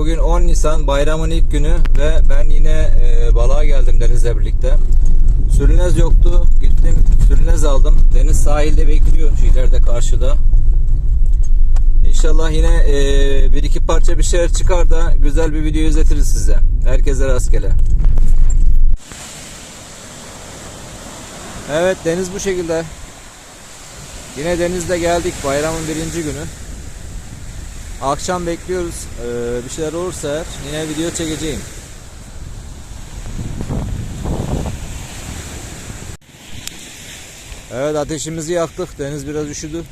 Bugün 10 Nisan bayramın ilk günü ve ben yine e, balığa geldim Deniz'le birlikte. Sürünez yoktu. Gittim sürünez aldım. Deniz sahilde bekliyor şu ileride karşıda. İnşallah yine e, bir iki parça bir şeyler çıkar da güzel bir video izletiriz size. Herkese rastgele. Evet deniz bu şekilde. Yine denizde geldik bayramın birinci günü. Akşam bekliyoruz. Ee, bir şeyler olursa eğer yine video çekeceğim. Evet ateşimizi yaktık. Deniz biraz üşüdü.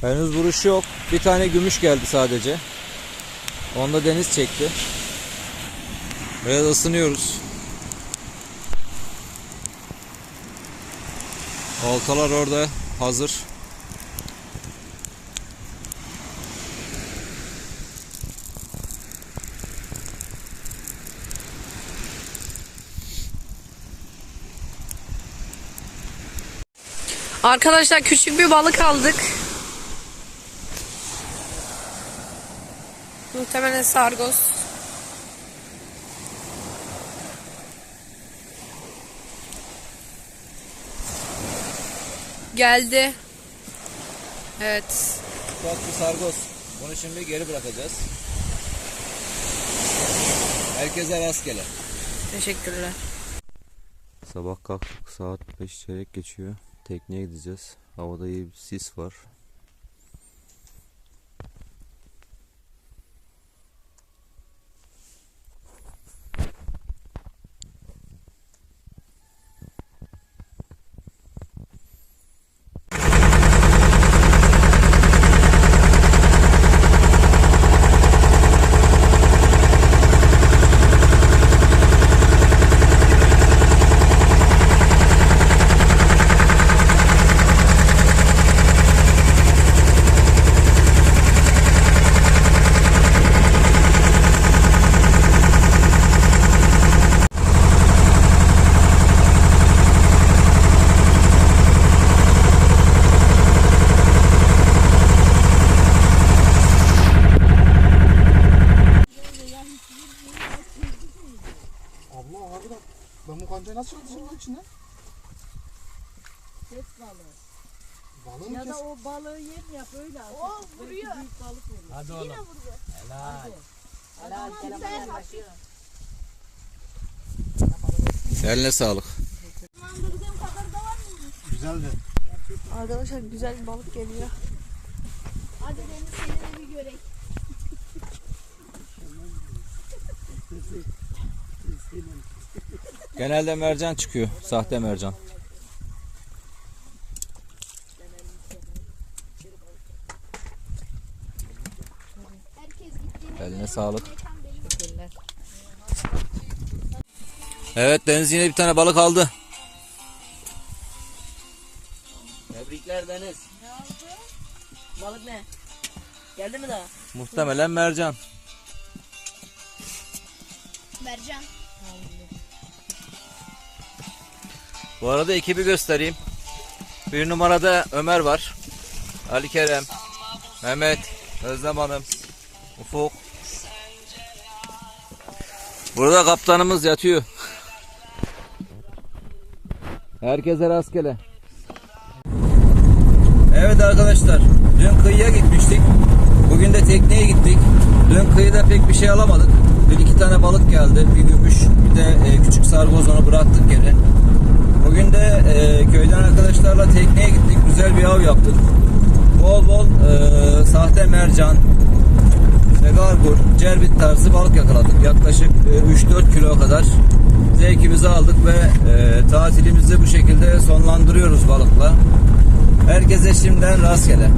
Henüz vuruş yok. Bir tane gümüş geldi sadece. Onda deniz çekti. Biraz ısınıyoruz. Oltalar orada hazır. Arkadaşlar küçük bir balık aldık. Muhtemelen sargoz. Geldi. Evet. Ufak bir sargoz. Bunu şimdi geri bırakacağız. Herkese rastgele. Teşekkürler. Sabah kalktık saat 5 çeyrek geçiyor. Tekneye gideceğiz. Havada iyi bir sis var. Abi da ben bu kancayı nasıl çıkartacağım lan içinden? Kes balığı. Balığı mı Ya kes? da o balığı yem yap öyle al. Oo, vuruyor. Belki büyük balık olur. Hadi oğlum. Yine vurdu. Helal. Helal güzel telefon Eline sağlık. Mandırdığım kadar da var mı? Güzeldi. Arkadaşlar güzel bir balık geliyor. Hadi Deniz seni de bir görek. Genelde mercan çıkıyor. Sahte mercan. Eline sağlık. Evet Deniz yine bir tane balık aldı. Tebrikler Deniz. Balık ne? Geldi mi daha? Muhtemelen mercan. Mercan. Bu arada ekibi göstereyim. Bir numarada Ömer var. Ali Kerem, Mehmet, Özlem Hanım, Ufuk. Burada kaptanımız yatıyor. Herkese rastgele. Evet arkadaşlar, dün kıyıya gitmiştik. Bugün de tekneye gittik. Dün kıyıda pek bir şey alamadık. Bir iki tane balık geldi, bir gümüş, bir de e, küçük sargoz onu bıraktık geri. Bugün de e, köyden arkadaşlarla tekneye gittik. Güzel bir av yaptık. Bol bol e, sahte mercan, işte gargur, cerbit tarzı balık yakaladık. Yaklaşık e, 3-4 kilo kadar zevkimizi aldık ve e, tatilimizi bu şekilde sonlandırıyoruz balıkla. Herkese şimdiden rastgele.